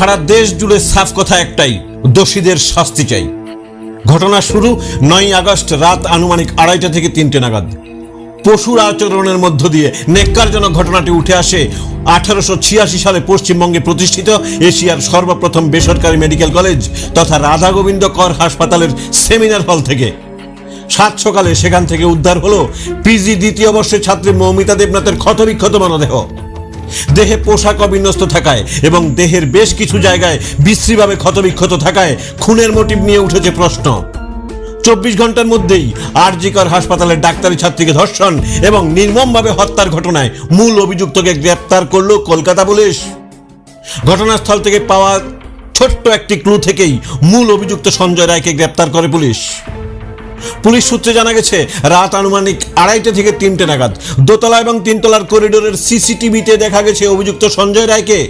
সারা দেশ জুড়ে সাফ কথা একটাই, দোষীদের শাস্তি চাই। ঘটনা শুরু নয় আগস্ট রাত আনুমানিক আড়াইটা থেকে তিনটে নাগাদ। পশুর আচরণের মধ্য দিয়ে নেককারজনক ঘটনাটি উঠে আসে আঠারোশো ছিয়াশি সালে পশ্চিমবঙ্গে প্রতিষ্ঠিত এশিয়ার সর্বপ্রথম বেসরকারি মেডিকেল কলেজ তথা রাধা গোবিন্দ কর হাসপাতালের সেমিনার হল থেকে। সাত সকালে সেখান থেকে উদ্ধার হলো পিজি দ্বিতীয় বর্ষের ছাত্রী মৌমিতা দেবনাথের ক্ষতবিক্ষত মরদেহ। দেহে পোশাক অবিন্যস্ত থাকায় এবং দেহের বেশ কিছু জায়গায় বিশ্রীভাবে ক্ষতবিক্ষত থাকায় খুনের মোটিভ নিয়ে উঠেছে প্রশ্ন। চব্বিশ ঘণ্টার মধ্যেই আরজিকর হাসপাতালের ডাক্তারি ছাত্রীকে ধর্ষণ এবং নির্মমভাবে হত্যার ঘটনায় মূল অভিযুক্তকে গ্রেপ্তার করল কলকাতা পুলিশ। ঘটনাস্থল থেকে পাওয়া ছোট্ট একটি ক্লু থেকেই মূল অভিযুক্ত সঞ্জয় রায়কে গ্রেপ্তার করে পুলিশ। পুলিশ সূত্রে জানা গেছে, রাত আনুমানিক আড়াইটে থেকে তিনটে নাগাদ দোতলা এবং তিনতলার করিডোরের সিসিটিভিতে দেখা গেছে অভিযুক্ত সঞ্জয় রায়কে।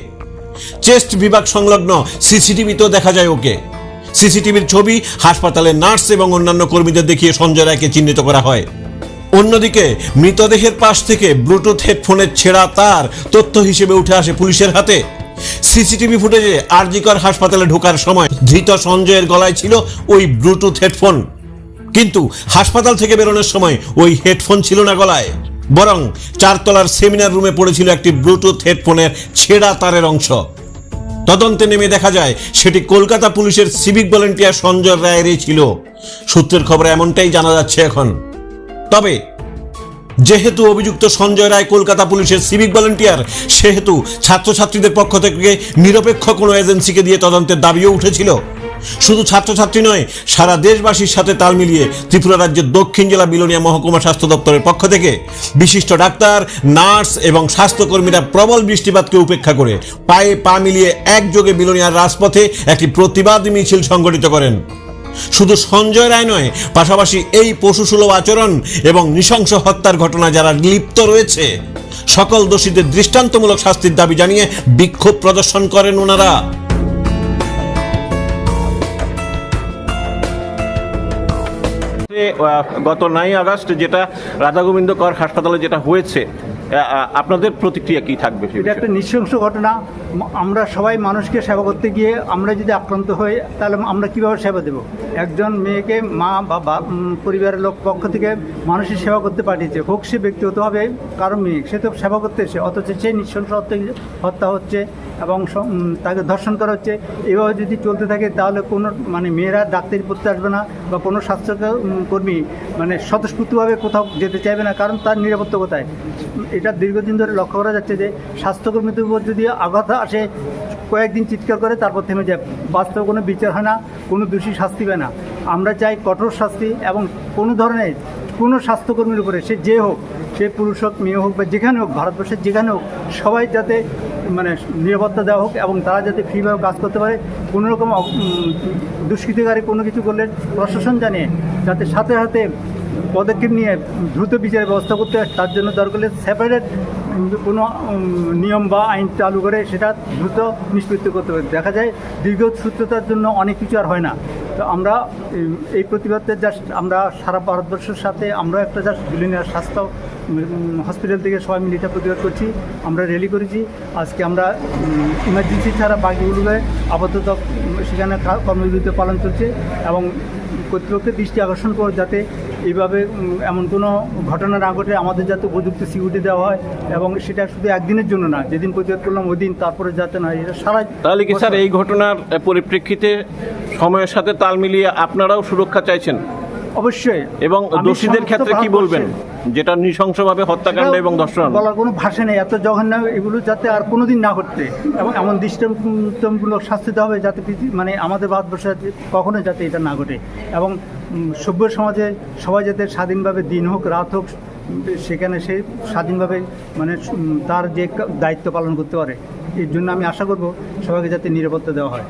চেস্ট বিভাগ সংলগ্ন সিসিটিভিতেও দেখা যায় ওকে। সিসিটিভির ছবি হাসপাতালের নার্স এবং অন্যান্য কর্মীদের দেখিয়ে সঞ্জয় রায়কে চিহ্নিত করা হয়। অন্যদিকে, মৃতদেহের পাশ থেকে ব্লুটুথ হেডফোনের ছেঁড়া তার তথ্য হিসেবে উঠে আসে পুলিশের হাতে। সিসিটিভি ফুটেজে আরজিকর হাসপাতালে ঢোকার সময় ধৃত সঞ্জয়ের গলায় ছিল ওই ব্লুটুথ হেডফোন। কিন্তু হাসপাতাল থেকে বেরোনোর সময় ওই হেডফোন ছিল না গলায়। বরং চারতলার সেমিনার রুমে পড়েছিল একটি ব্লুটুথ হেডফোনের ছেঁড়া তারের অংশ। তদন্তে নেমে দেখা যায়, সেটি কলকাতা পুলিশের সিভিক ভলেন্টিয়ার সঞ্জয় রায়েরই ছিল। সূত্রের খবরে এমনটাই জানা যাচ্ছে এখন। তবে, যেহেতু অভিযুক্ত সঞ্জয় রায় কলকাতা পুলিশের সিভিক ভলেন্টিয়ার, সেহেতু ছাত্রছাত্রীদের পক্ষ থেকে নিরপেক্ষ কোনো এজেন্সিকে দিয়ে তদন্তের দাবিও উঠেছিল। শুধু ছাত্রছাত্রী নয়, সারা দেশবাসীর সাথে তাল মিলিয়ে ত্রিপুরা রাজ্যের দক্ষিণ জেলা বিলোনিয়া মহকুমা স্বাস্থ্য দপ্তরের পক্ষ থেকে বিশিষ্ট ডাক্তার, নার্স এবং স্বাস্থ্যকর্মীরা প্রবল বৃষ্টিপাতকে উপেক্ষা করে পায়ে পা মিলিয়ে একযোগে বিলোনিয়ার রাজপথে একটি প্রতিবাদ মিছিল সংগঠিত করেন। শুধু সঞ্জয় রায় নয়, পাশাপাশি এই পশুসুলভ আচরণ এবং নৃশংস হত্যার ঘটনা যারা লিপ্ত রয়েছে, সকল দোষীদের দৃষ্টান্তমূলক শাস্তির দাবি জানিয়ে বিক্ষোভ প্রদর্শন করেন ওনারা। গত নয় আগস্ট যেটা রাধা গোবিন্দ কর হাসপাতালে যেটা হয়েছে আপনাদের প্রতিক্রিয়া কি থাকবে এটা একটা নৃশংস ঘটনা। আমরা সবাই মানুষকে সেবা করতে গিয়ে আমরা যদি আক্রান্ত হই তাহলে আমরা কীভাবে সেবা দেব? একজন মেয়েকে মা বা বা- পরিবারের লোক পক্ষ থেকে মানুষের সেবা করতে পাঠিয়েছে। হোক সে ব্যক্তিগতভাবে কারও মেয়ে সে তো সেবা করতে এসে অথচ সে নৃশংস হত্যা- হত্যা হচ্ছে এবং তাকে ধর্ষণ করা হচ্ছে। এভাবে যদি চলতে থাকে তাহলে কোনো মানে মেয়েরা ডাক্তারি পড়তে আসবে না বা কোনো স্বাস্থ্য কর্মী মানে স্বতঃস্ফূর্তভাবে কোথাও যেতে চাইবে না কারণ তার নিরাপত্তা কোথায় এটা দীর্ঘদিন ধরে লক্ষ্য করা যাচ্ছে যে স্বাস্থ্যকর্মীদের উপর যদি আঘাত আসে, কয়েকদিন চিৎকার করে তারপর থেমে যায়। বাস্তবে কোনো বিচার হয় না, কোনো দোষী শাস্তি পায় না। আমরা চাই কঠোর শাস্তি এবং কোনো ধরনের কোনো স্বাস্থ্যকর্মীর উপরে সে যে হোক, সে পুরুষ হোক, মেয়ে হোক বা যেখানে হোক ভারতবর্ষের যেখানে হোক, সবাই যাতে মানে নিরাপত্তা দেওয়া হোক এবং তারা যাতে ফ্রিভাবে কাজ করতে পারে। কোনো রকম দুষ্কৃতিকারী কোনো কিছু করলে প্রশাসন জানিয়ে যাতে সাথে সাথে পদক্ষেপ নিয়ে দ্রুত বিচারের ব্যবস্থা করতে হয়। তার জন্য দরকার সেপারেট কোনো নিয়ম বা আইন চালু করে সেটা দ্রুত নিষ্পত্তি করতে হবে। দেখা যায় দীর্ঘসূত্রতার জন্য অনেক কিছু আর হয় না। তো আমরা, এই- প্রতিবাদে জাস্ট আমরা সারা ভারতবর্ষের সাথে আমরা একটা জাস্ট বিলিনিয়ার স্বাস্থ্য হসপিটাল থেকে সবাই মিলে এটা প্রতিবাদ করছি, আমরা র্যালি করেছি। আজকে আমরা ইমার্জেন্সি ছাড়া বাকিগুলোকে আপাতত সেখানে কর্মবিরতি পালন চলছে এবং কর্তৃপক্ষের দৃষ্টি আকর্ষণ করে যাতে এইভাবে এমন কোনো ঘটনা না ঘটে আমাদের যাতে উপযুক্ত সিকিউরিটি দেওয়া হয় এবং সেটা শুধু একদিনের জন্য না যেদিন প্রতিবাদ করলাম ওই দিন তারপরে যাতে না এটা সারা তাহলে কি স্যার এই ঘটনার পরিপ্রেক্ষিতে সময়ের সাথে তাল মিলিয়ে আপনারাও সুরক্ষা চাইছেন? অবশ্যই। এবং দোষীদের ক্ষেত্রে কি বলবেন? যেটা নৃশংসভাবে হত্যাকাণ্ড এবং ধর্ষণ বলার কোনো ভাষা নেই এত জঘন্য এগুলো যাতে আর কোনোদিন না ঘটতে। এবং এমন দৃষ্টান্তমূলক শাস্তি দেওয়া হবে যাতে মানে আমাদের ভারতবর্ষে কখনো যাতে এটা না ঘটে। এবং সভ্য সমাজে সবাই যাতে স্বাধীনভাবে দিন হোক রাত হোক সেখানে সে স্বাধীনভাবে মানে তার যে দায়িত্ব পালন করতে পারে এর জন্য আমি আশা করব সবাইকে যাতে নিরাপত্তা দেওয়া হয়।